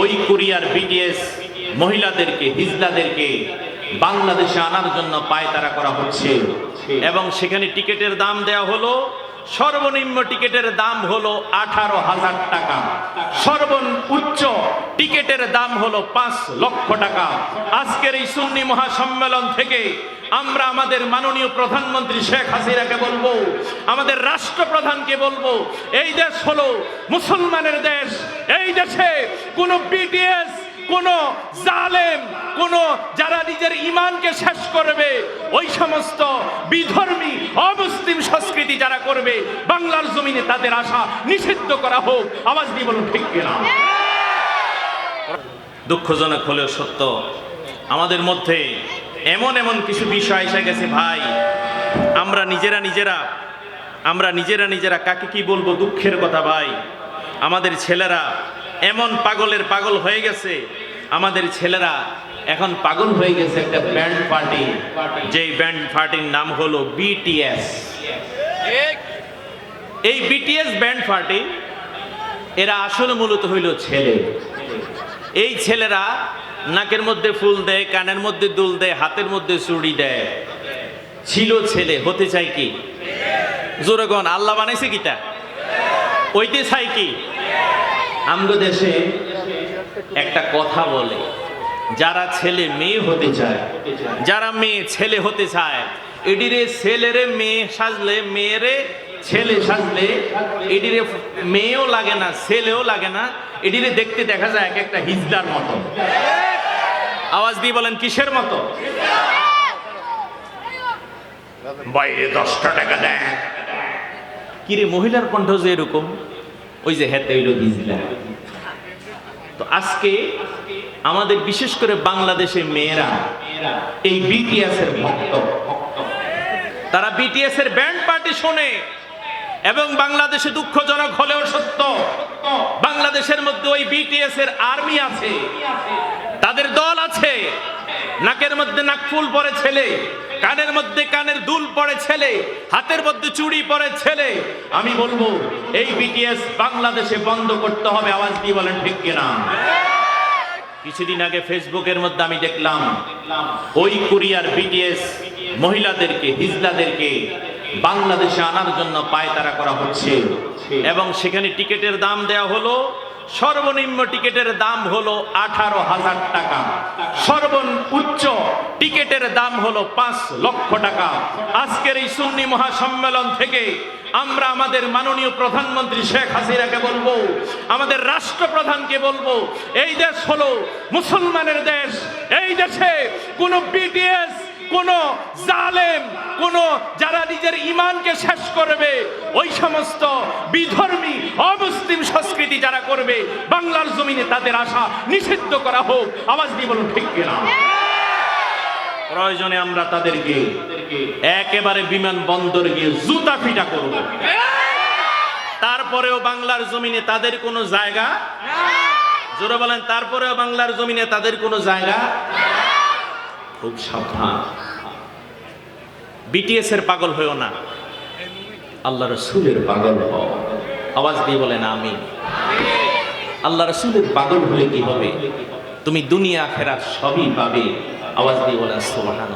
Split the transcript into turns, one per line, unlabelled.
ওই কোরিয়ার বিটিএস মহিলাদেরকে, হিজলাদেরকে বাংলাদেশে আনার জন্য পায়তারা করা হচ্ছে। এবং সেখানে টিকিটের দাম দেয়া হলো, সর্বনিম্ন টিকিটের দাম হলো আঠারো হাজার টাকা। সর্বোচ্চ টিকিটের দাম হলো পাঁচ লক্ষ টাকা। আজকের এই সুন্নি মহাসম্মেলন থেকে আমরা আমাদের মাননীয় প্রধানমন্ত্রী শেখ হাসিনাকে বলব, আমাদের রাষ্ট্রপ্রধানকে বলব, এই দেশ হলো মুসলমানের দেশ এই দেশে বিটিএস কোন জালেম, কোন যারা নিজের ইমানকে শেষ করবে, ওই সমস্ত বিধর্মী, অমুসলিম সংস্কৃতি যারা করবে, বাংলার জমিনে তাদের আশা নিষিদ্ধ করা হোক। আওয়াজ দিয়ে বলুন, ঠিক কিনা? দুঃখজনক হলেও সত্য, আমাদের মধ্যে এমন এমন কিছু বিষয় এসে গেছে, ভাই। আমরা নিজেরা নিজেরা, আমরা নিজেরা নিজেরা কাকে কি বলব দুঃখের কথা, ভাই। আমাদের ছেলেরা এমন পাগলের পাগল হয়ে গেছে, আমাদের ছেলেরা এখন পাগল হয়ে গেছে একটা ব্যান্ড পার্টি যেই ব্যান্ড পার্টির নাম হলো বিটিএস এই বিটিএস ব্যান্ড পার্টি এরা আসলে মূলত হইল ছেলে। এই ছেলেরা নাকের মধ্যে ফুল দেয়, কানের মধ্যে দুল দেয়, হাতের মধ্যে চুড়ি দেয়। ছিল ছেলে, হতে চাই কি? জোরগণ আল্লাহ বানাইছে কিটা? ওইতে চাই কি? আমগো দেশে একটা কথা বলে, যারা ছেলে মেয়ে হতে চায়, যারা মেয়ে ছেলে হতে চায়, এডিরে ছেলেরে মেয়ে সাজলে মেয়েরে ছেলে সাজলে, এডিরে মেয়েও লাগে না, ছেলেও লাগে না, এডিরে দেখতে দেখা যায় এক একটা হিজদার মতো। আওয়াজ দিয়ে বলেন, কিসের মতো? বাইরে দশটা টাকা দেয়। কিরে, মহিলার কণ্ঠ যে এরকম? ওই যে হেতে হইল হিজলা তো আজকে আমাদের বিশেষ করে বাংলাদেশের মেয়েরা এই বিটিএস এর ভক্ত। তারা বিটিএস এর ব্যান্ড পার্টি শোনে এবং বাংলাদেশে দুঃখজনক হলেও সত্য, বাংলাদেশের মধ্যে ওই বিটিএস এর আর্মি আছে, তাদের দল আছে নাকের মধ্যে নাকফুল পরে ছেলে, কানের মধ্যে কানের দুল পরে ছেলে, হাতের মধ্যে চুড়ি পরে ছেলে। আমি বলব, এই বিটিএস বাংলাদেশে বন্ধ করতে হবে, আওয়াজ দিয়ে বলেন ঠিক কিনা? কিছুদিন আগে ফেসবুকের মধ্যে আমি দেখলাম, ওই কোরিয়ার বিটিএস মহিলাদেরকে হিজলাদেরকে বাংলাদেশে আনার জন্য পায়তারা করা হচ্ছে। এবং সেখানে টিকিটের দাম দেয়া হলো সর্বনিম্ন টিকিটের দাম হলো আঠারো হাজার টাকা। সর্বোচ্চ টিকিটের দাম হলো পাঁচ লক্ষ টাকা। আজকের এই সুন্নি মহাসম্মেলন থেকে আমরা আমাদের মাননীয় প্রধানমন্ত্রী শেখ হাসিনাকে বলব, আমাদের রাষ্ট্রপ্রধানকে বলব, এই দেশ হলো মুসলমানের দেশ, এই দেশে কোনো বিটিএস কোন জালেম, কোন যারা নিজের ইমানকে শেষ করবে, ওই সমস্ত বিধর্মী, অমুসলিম সংস্কৃতি যারা করবে, বাংলার জমিনে তাদের আশা নিষিদ্ধ করা হোক। আওয়াজ দিয়ে বলুন, ঠিক কিনা? প্রয়োজনে আমরা তাদেরকে একেবারে বিমান বন্দর গিয়ে জুতা ফিটা করব। তারপরেও বাংলার জমিনে তাদের কোনো জায়গা? জোরে বলেন, তারপরেও বাংলার জমিনে তাদের কোনো জায়গা? খুব সাবধান। বিটিএস এর পাগল হয়েও না। আল্লাহ রসুলের পাগল হ আওয়াজ দিয়ে বলেন আমি আল্লাহ রসুলের পাগল হলে কি হবে? তুমি দুনিয়া ফেরার সবই পাবে। আওয়াজ দিয়ে বলেন সোহান